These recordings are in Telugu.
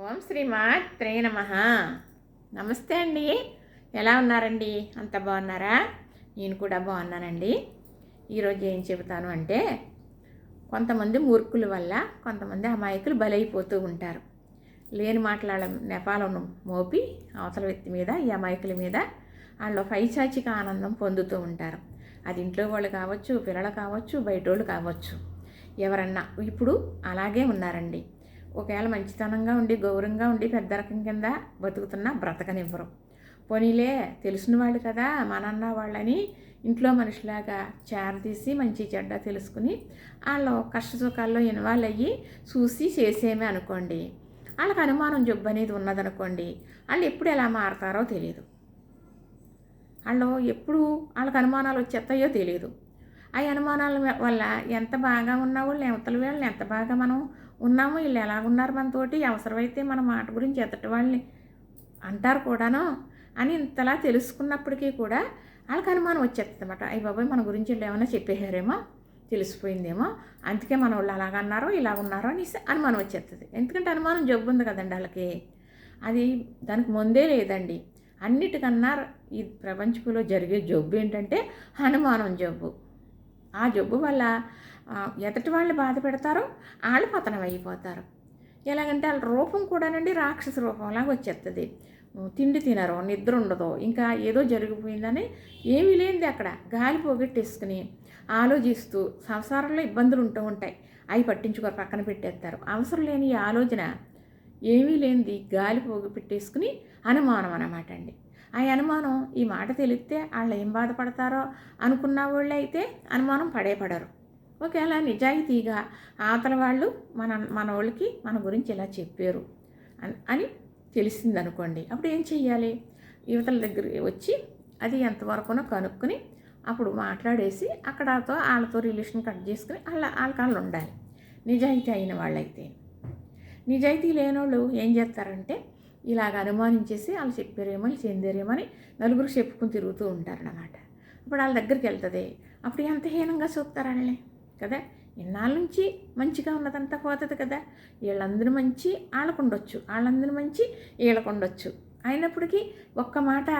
ఓం శ్రీ మాత్రే నమ. నమస్తే అండి. ఎలా ఉన్నారండి? అంత బాగున్నారా? నేను కూడా బాగున్నానండి. ఈరోజు ఏం చెబుతాను అంటే కొంతమంది మూర్ఖుల వల్ల కొంతమంది అమాయకులు బలైపోతూ ఉంటారు. లేని మాట్లాడ నెపాలను మోపి అవతల వ్యక్తి మీద ఈ అమాయకుల మీద వాళ్ళు పైచాచిక ఆనందం పొందుతూ ఉంటారు. అది ఇంట్లో వాళ్ళు కావచ్చు పిల్లలు కావచ్చు బయట వాళ్ళు కావచ్చు. ఎవరన్నా ఇప్పుడు అలాగే ఉన్నారండి. ఒకవేళ మంచితనంగా ఉండి గౌరవంగా ఉండి పెద్ద రకం కింద బతుకుతున్నా బ్రతకనివ్వరు. పోనీలే తెలిసిన వాళ్ళు కదా మనన్న వాళ్ళని ఇంట్లో మనిషిలాగా చేరదీసి మంచి చెడ్డ తెలుసుకుని వాళ్ళు కష్ట సుఖాల్లో ఇన్వాల్వ్ అయ్యి చూసి చేసేమే అనుకోండి. వాళ్ళకి అనుమానం జబ్బు అనేది ఉన్నదనుకోండి వాళ్ళు ఎప్పుడు ఎలా మారతారో తెలియదు వాళ్ళు ఎప్పుడు వాళ్ళకి అనుమానాలు వచ్చేస్తాయో తెలియదు ఆ అనుమానాల వల్ల ఎంత బాగా ఉన్న వాళ్ళు అవతల వాళ్ళని ఎంత బాగా మనం ఉన్నాము వీళ్ళు ఎలాగున్నారు మనతోటి? అవసరమైతే మన మాట గురించి ఎదటి వాళ్ళని అంటారు కూడాను అని ఇంతలా తెలుసుకున్నప్పటికీ కూడా వాళ్ళకి అనుమానం వచ్చేస్తుందన్నమాట. అయ్యి బాబాయ్ మన గురించి వీళ్ళు ఏమైనా చెప్పేశారేమో? తెలిసిపోయిందేమో? అందుకే మన వాళ్ళు అలాగన్నారో ఇలాగున్నారో అనేసి అనుమానం వచ్చేస్తుంది. ఎందుకంటే అనుమానం జబ్బు ఉంది కదండి వాళ్ళకి. అది దానికి ముందే లేదండి. అన్నిటికన్నా ఈ ప్రపంచంలో జరిగే జబ్బు ఏంటంటే అనుమానం జబ్బు. ఆ జబ్బు వల్ల ఎదటి వాళ్ళు బాధ పెడతారో వాళ్ళు పతనం అయిపోతారు. ఎలాగంటే వాళ్ళ రూపం కూడానండి రాక్షస రూపంలాగా వచ్చేస్తుంది తిండి తినరు నిద్ర ఉండదు ఇంకా ఏదో జరిగిపోయిందని ఏమీ లేనిది అక్కడ. గాలి పోగొట్టేసుకుని ఆలోచిస్తూ సంసారంలో ఇబ్బందులు ఉంటూ ఉంటాయి. అవి పట్టించుకొని పక్కన పెట్టేస్తారు. అవసరం లేని ఈ ఆలోచన ఏమీ లేనిది గాలి పోగి పెట్టేసుకుని అనుమానం అన్నమాట అండి. ఆ అనుమానం ఈ మాట తెలిస్తే వాళ్ళు ఏం బాధపడతారో అనుకున్న వాళ్ళు అయితే అనుమానం పడే పడరు ఒకవేళ నిజాయితీగా ఆతల వాళ్ళు మన మన వాళ్ళకి మన గురించి ఇలా చెప్పారు అని అని తెలిసిందనుకోండి. అప్పుడు ఏం చెయ్యాలి? యువతల దగ్గర వచ్చి అది ఎంతవరకునో కనుక్కొని అప్పుడు మాట్లాడేసి అక్కడతో వాళ్ళతో రిలేషన్ కట్ చేసుకుని వాళ్ళ వాళ్ళకాళ్ళు ఉండాలి. నిజాయితీ అయిన వాళ్ళైతే. నిజాయితీ లేని వాళ్ళు ఏం చేస్తారంటే ఇలాగ అనుమానించేసి వాళ్ళు చెప్పారేమో చెందారేమో అని నలుగురు చెప్పుకుని తిరుగుతూ ఉంటారన్నమాట. అప్పుడు వాళ్ళ దగ్గరికి వెళ్తుంది. అప్పుడు ఎంత హీనంగా చూస్తారు వాళ్ళని? కదా? ఇన్నాళ్ళ నుంచి మంచిగా ఉన్నదంతా పోతుంది కదా? వీళ్ళందరూ మంచి వాళ్ళకు ఉండొచ్చు వాళ్ళందరూ మంచి వీళ్ళకు ఉండొచ్చు అయినప్పటికీ ఒక్క మాట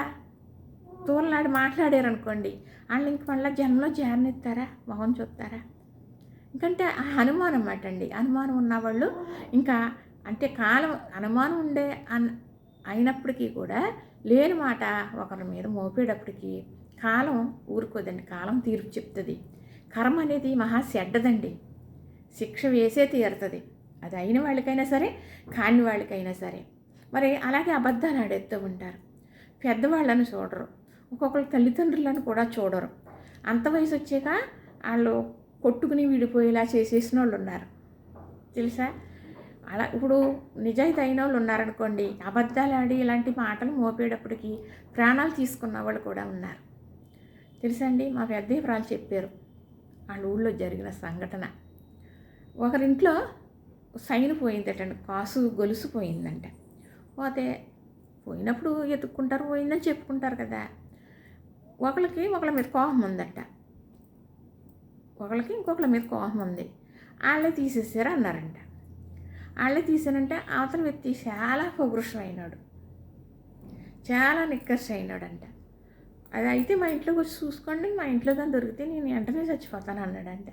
తోలనాడు మాట్లాడారు అనుకోండి వాళ్ళు ఇంక మళ్ళీ జనంలో జారనిస్తారా? మొహం చూస్తారా? ఎందుకంటే ఆ అనుమానం అన్నమాట అండి అనుమానం ఉన్నవాళ్ళు ఇంకా అంటే కాలం అనుమానం ఉండే అన్ అయినప్పటికీ కూడా లేని మాట ఒకరి మీద మోపేటప్పటికీ కాలం ఊరుకోదండి. కాలం తీర్పు చెప్తుంది. కర్మ అనేది మహా చెడ్డదండి. శిక్ష వేసే తీరుతుంది. అది అయిన వాళ్ళకైనా సరే కాని వాళ్ళకైనా సరే. మరి అలాగే అబద్ధాలు ఆడేస్తూ ఉంటారు. పెద్దవాళ్ళని చూడరు. ఒక్కొక్కరు తల్లిదండ్రులను కూడా చూడరు. అంత వయసు వచ్చాక వాళ్ళు కొట్టుకుని విడిపోయేలా చేసేసిన వాళ్ళు ఉన్నారు. తెలుసా? అలా ఇప్పుడు నిజాయితీ అయిన వాళ్ళు ఉన్నారనుకోండి అబద్ధాలు ఆడి ఇలాంటి మాటలు మోపేటప్పటికి ప్రాణాలు తీసుకున్న వాళ్ళు కూడా ఉన్నారు. తెలుసా అండి? మా పెద్ద చెప్పారు. వాళ్ళ ఊళ్ళో జరిగిన సంఘటన. ఒకరింట్లో సైన్ పోయిందటండి కాసు గొలుసు పోయిందంట. పోతే పోయినప్పుడు ఎత్తుక్కుంటారు పోయిందని చెప్పుకుంటారు కదా. ఒకళ్ళకి ఒకళ్ళ మీద కోపం ఉందట. ఒకళ్ళకి ఇంకొకళ్ళ మీద కోపం ఉంది. వాళ్ళే తీసేసారు అన్నారంట. వాళ్ళే తీసానంటే అవతల వ్యక్తి చాలా పౌరుషం అయినాడు చాలా నిక్కర్స్ అయినాడంట అది అయితే మా ఇంట్లోకి వచ్చి చూసుకోండి మా ఇంట్లో కానీ దొరికితే నేను వెంటనే చచ్చిపోతాను అన్నాడంట.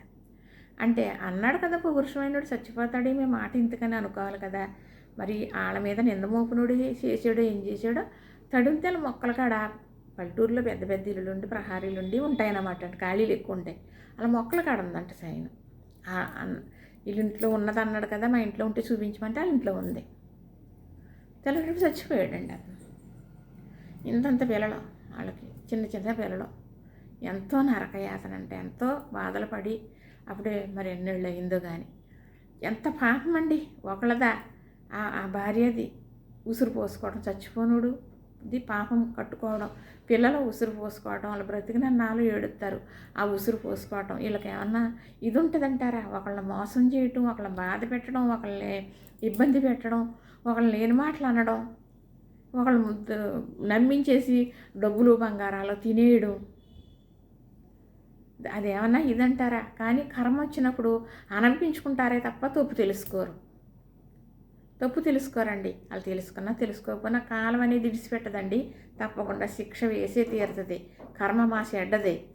అంటే అన్నాడు కదా పురుషమైనడు చచ్చిపోతాడు మేము మాట ఇంతకని అనుకోవాలి కదా. మరి వాళ్ళ మీద నిందమోపునుడు చేసాడో ఏం చేసాడో తడుంతెల మొక్కల కాడ పల్లెటూరులో పెద్ద పెద్ద ఇల్లులు ఉండి ప్రహారీలు ఉండి ఉంటాయన్నమాట ఖాళీలు ఎక్కువ ఉంటాయి అలా మొక్కల కాడ ఉందంట సైన్. వీళ్ళ ఇంట్లో ఉన్నది అన్నాడు కదా మా ఇంట్లో ఉంటే చూపించమంటే వాళ్ళ ఇంట్లో ఉంది. తెల్లటి చచ్చిపోయాడండి అతను. ఇంతంత పిల్లలు వాళ్ళకి. చిన్న చిన్న పిల్లలు. ఎంతో నరకయాతన అంటే ఎంతో బాధలు పడి అప్పుడే మరి ఎన్నేళ్ళు అయిందో కానీ ఎంత పాపం అండి ఒకళ్ళదా. ఆ భార్యది ఉసురు పోసుకోవడం చచ్చిపోనుడు. ఇది పాపం కట్టుకోవడం. పిల్లలు ఉసురు పోసుకోవడం వాళ్ళు బ్రతికిన నాలు ఏడుస్తారు ఆ ఉసురు పోసుకోవడం. వీళ్ళకి ఏమన్నా ఇది ఉంటుందంటారా ఒకళ్ళని మోసం చేయటం ఒకళ్ళని బాధ పెట్టడం ఒకళ్ళని ఇబ్బంది పెట్టడం ఒకళ్ళని లేని మాటలు అనడం. ఒకళ్ళు నమ్మించేసి డబ్బులు బంగారాలు తినేయడం. అదేమన్నా ఇదంటారా? కానీ కర్మ వచ్చినప్పుడు అనిపించుకుంటారే తప్ప తప్పు తెలుసుకోరు. తప్పు తెలుసుకోరండి. వాళ్ళు తెలుసుకున్నా తెలుసుకోకపోయినా కాలం అనేది విడిచిపెట్టదండి. తప్పకుండా శిక్ష వేసే తీరుతుంది. కర్మ మా చెడ్డది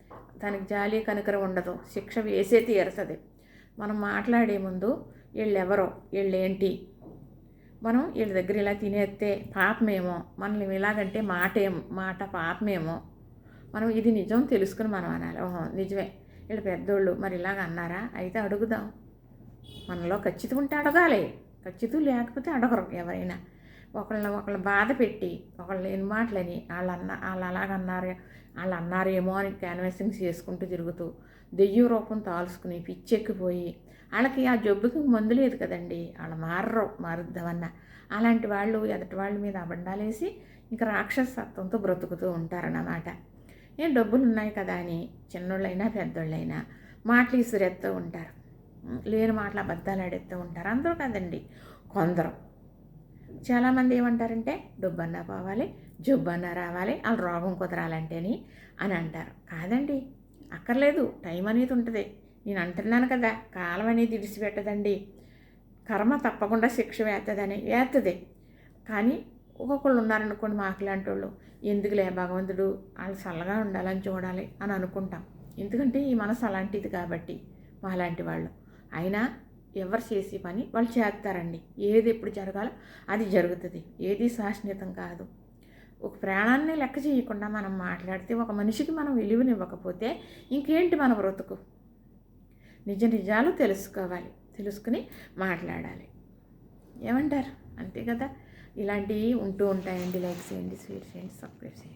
దానికి జాలి కనుకర ఉండదు. శిక్ష వేసే తీరుతుంది. మనం మాట్లాడే ముందు వీళ్ళెవరో వీళ్ళేంటి? మనం వీళ్ళ దగ్గర ఇలా తినేస్తే పాపమేమో మనల్ని ఇలాగంటే మాట మాట పాపమేమో. మనం ఇది నిజం తెలుసుకుని మనం అనాలి. ఓహో నిజమే. వీళ్ళు పెద్దోళ్ళు మరి ఇలాగ అన్నారా? అయితే అడుగుదాం. మనలో ఖచ్చితం ఉంటే అడగాలి. ఖచ్చితం లేకపోతే అడగరు ఎవరైనా. ఒకళ్ళని ఒకళ్ళని బాధ పెట్టి ఒకళ్ళు లేని మాటలని వాళ్ళు అన్న వాళ్ళు అలాగన్నారు వాళ్ళు అన్నారేమో అని క్యాన్వాసింగ్ చేసుకుంటూ తిరుగుతూ దెయ్యం రూపం తాల్చుకుని పిచ్చెక్కిపోయి వాళ్ళకి ఆ జబ్బుకి మందు లేదు కదండి. వాళ్ళు మారరు మారుద్దామన్న. అలాంటి వాళ్ళు ఎదటి వాళ్ళ మీద అబండాలేసి ఇంకా రాక్షసత్వంతో బ్రతుకుతూ ఉంటారన్నమాట. ఏం డబ్బులు ఉన్నాయి కదా అని చిన్నోళ్ళైనా పెద్దోళ్ళైనా మాటలు ఇసురెత్తూ ఉంటారు. లేని మాటలు అబద్ధాలు ఆడేస్తూ ఉంటారు. అందరూ కదండి. కొందరు. చాలామంది ఏమంటారంటే డబ్బన్నా పోవాలి జబ్బన్నా రావాలి వాళ్ళు రోగం కుదరాలంటేని అని అంటారు. కాదండి. అక్కర్లేదు. టైం అనేది ఉంటుంది. నేను అంటున్నాను కదా కాలం అనేది విడిచిపెట్టదండి. కర్మ తప్పకుండా శిక్ష వేస్తుందని వేస్తుంది కానీ ఒక్కొక్కళ్ళు ఉన్నారనుకోండి మాకు లాంటి వాళ్ళు ఎందుకులే భగవంతుడు? వాళ్ళు చల్లగా ఉండాలని చూడాలి అని అనుకుంటాం. ఎందుకంటే ఈ మనసు అలాంటిది కాబట్టి మాలాంటి వాళ్ళు. అయినా ఎవరు చేసే పని వాళ్ళు చేస్తారండి. ఏది ఎప్పుడు జరగాలో అది జరుగుతుంది. ఏది శాశ్వతం కాదు. ఒక ప్రాణాన్ని లెక్క చేయకుండా మనం మాట్లాడితే ఒక మనిషికి మనం విలువనివ్వకపోతే ఇంకేంటి మన బ్రతుకు? నిజ నిజాలు తెలుసుకోవాలి తెలుసుకుని మాట్లాడాలి. ఏమంటారు? అంతే కదా? ఇలాంటివి ఉంటూ ఉంటాయండి. లైక్ చేయండి షేర్ చేయండి సబ్స్క్రైబ్ చేయండి.